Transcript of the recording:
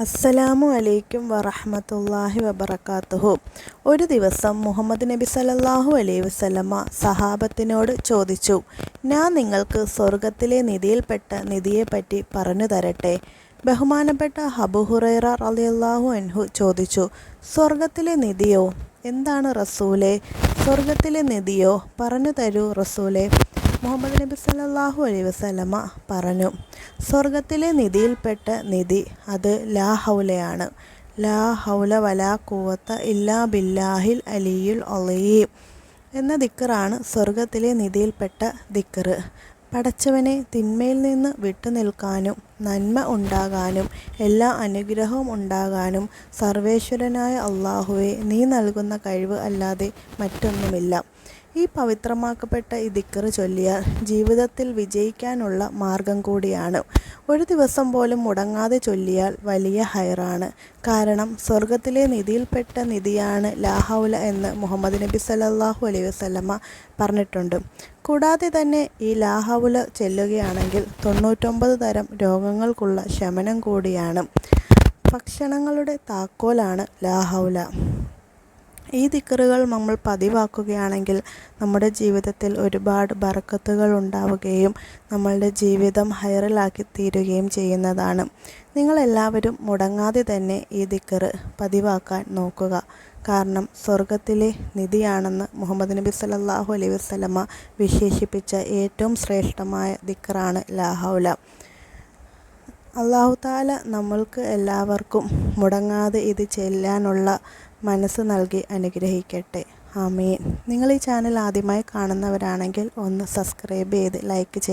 അസ്സലാമു അലൈക്കും വറഹമത്തല്ലാഹി വബറകാതുഹു ഒരു ദിവസം മുഹമ്മദ് നബി സലല്ലാഹു അലൈ വസല്ലമ സഹാബത്തിനോട് ചോദിച്ചു ഞാൻ നിങ്ങൾക്ക് സ്വർഗത്തിലെ നിധിയിൽപ്പെട്ട നിധിയെപ്പറ്റി പറഞ്ഞു തരട്ടെ? ബഹുമാനപ്പെട്ട ഹബു ഹുറൈറ റളിയല്ലാഹു അൻഹു ചോദിച്ചു സ്വർഗത്തിലെ നിധിയോ? എന്താണ് റസൂലെ? സ്വർഗത്തിലെ നിധിയോ? പറഞ്ഞു തരൂ റസൂലേ. മുഹമ്മദ് നബി സല്ലാഹു അലൈ വസല്ലമ പറഞ്ഞു സ്വർഗത്തിലെ നിധിയിൽപ്പെട്ട നിധി അത് ലാ ഹൗലയാണ്. ലാ ഹൗല വലാ കൂവത്ത ഇല്ലാ ബില്ലാഹിൽ അലിയുൽ അലീം. എന്ന ദിക്കറാണ് സ്വർഗത്തിലെ നിധിയിൽപ്പെട്ട ദിക്കറ്. പടച്ചവനെ തിന്മയിൽ നിന്ന് വിട്ടുനിൽക്കാനും നന്മ ഉണ്ടാകാനും എല്ലാ അനുഗ്രഹവും ഉണ്ടാകാനും സർവേശ്വരനായ അള്ളാഹുവെ നീ നൽകുന്ന കഴിവ് അല്ലാതെ മറ്റൊന്നുമില്ല. ഈ പവിത്രമാക്കപ്പെട്ട ഈ ദിക്കറ് ചൊല്ലിയാൽ ജീവിതത്തിൽ വിജയിക്കാനുള്ള മാർഗം കൂടിയാണ്. ഒരു ദിവസം പോലും മുടങ്ങാതെ ചൊല്ലിയാൽ വലിയ ഹൈറാണ്. കാരണം സ്വർഗത്തിലെ നിധിയിൽപ്പെട്ട നിധിയാണ് ലാഹൗല എന്ന് മുഹമ്മദ് നബി സല്ലല്ലാഹു അലൈഹി വസല്ലമ പറഞ്ഞിട്ടുണ്ട്. കൂടാതെ തന്നെ ഈ ലാഹൗല ചെല്ലുകയാണെങ്കിൽ തൊണ്ണൂറ്റൊമ്പത് തരം രോഗങ്ങൾക്കുള്ള ശമനം കൂടിയാണ്. ഭക്ഷണങ്ങളുടെ താക്കോലാണ് ലാഹൗല ഈ ദിക്കറുകൾ നമ്മൾ പതിവാക്കുകയാണെങ്കിൽ നമ്മുടെ ജീവിതത്തിൽ ഒരുപാട് ബറക്കത്തുകൾ ഉണ്ടാവുകയും നമ്മളുടെ ജീവിതം ഹൈറലാക്കി തീരുകയും ചെയ്യുന്നതാണ്. നിങ്ങളെല്ലാവരും മുടങ്ങാതെ തന്നെ ഈ ദിക്കറ് പതിവാക്കാൻ നോക്കുക. കാരണം സ്വർഗത്തിലെ നിധിയാണെന്ന് മുഹമ്മദ് നബി സല്ലല്ലാഹു അലൈഹി വസല്ലമ വിശേഷിപ്പിച്ച ഏറ്റവും ശ്രേഷ്ഠമായ ദിക്കറാണ് ലാഹൗല അള്ളാഹു താല നമ്മൾക്ക് എല്ലാവർക്കും മുടങ്ങാതെ ഇത് ചെല്ലാനുള്ള മനസ്സ് നൽകി അനുഗ്രഹിക്കട്ടെ. ആമീൻ. നിങ്ങൾ ഈ ചാനൽ ആദ്യമായി കാണുന്നവരാണെങ്കിൽ ഒന്ന് സബ്സ്ക്രൈബ് ചെയ്ത് ലൈക്ക് ചെയ്ത്